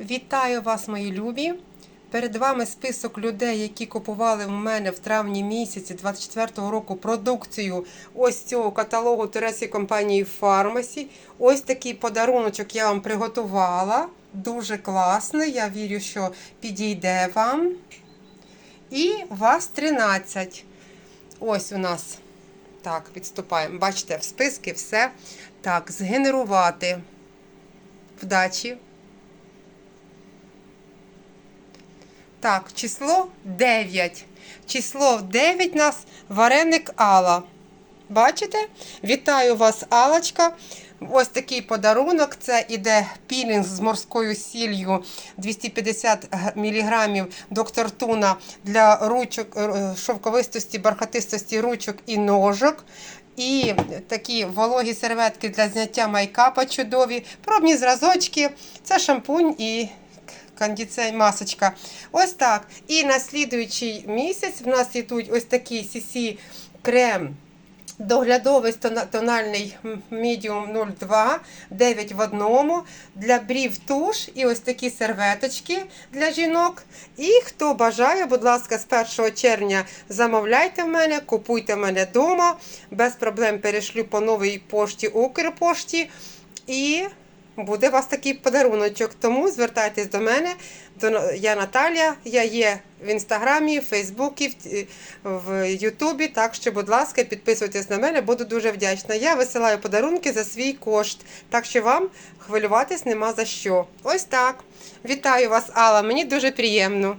Вітаю вас, мої любі! Перед вами список людей, які купували в мене в травні місяці 24-го року продукцію ось цього каталогу турецької компанії Pharmacy. Ось такий подаруночок я вам приготувала. Дуже класний. Я вірю, що підійде вам. І вас 13. Ось у нас. Так, відступаємо. Бачите, в списки все. Так, згенерувати. Вдачі. Так, число 9. Число 9 нас вареник Алла. Бачите? Вітаю вас, Алочка. Ось такий подарунок. Це іде пілінг з морською сіллю 250 мг доктор Туна для ручок, е, шовковистості, бархатистості ручок і ножок. І такі вологі серветки для зняття майкапа чудові, пробні зразочки, це шампунь і кондиціонер, масочка. Ось так. І на слідуючий місяць в нас йдуть ось такий CC крем. Доглядовий тональний Medium 02, 9 в одному, для брів туш і ось такі серветочки для жінок. І хто бажає, будь ласка, з 1 червня замовляйте в мене, купуйте в мене вдома. Без проблем перешлю по новій пошті Укрпошті. І буде у вас такий подаруночок. Тому звертайтесь до мене. Я Наталія, я є в інстаграмі, в Фейсбуці, в Ютубі. Так що, будь ласка, підписуйтесь на мене, буду дуже вдячна. Я висилаю подарунки за свій кошт. Так що вам хвилюватись нема за що. Ось так. Вітаю вас, Алла. Мені дуже приємно.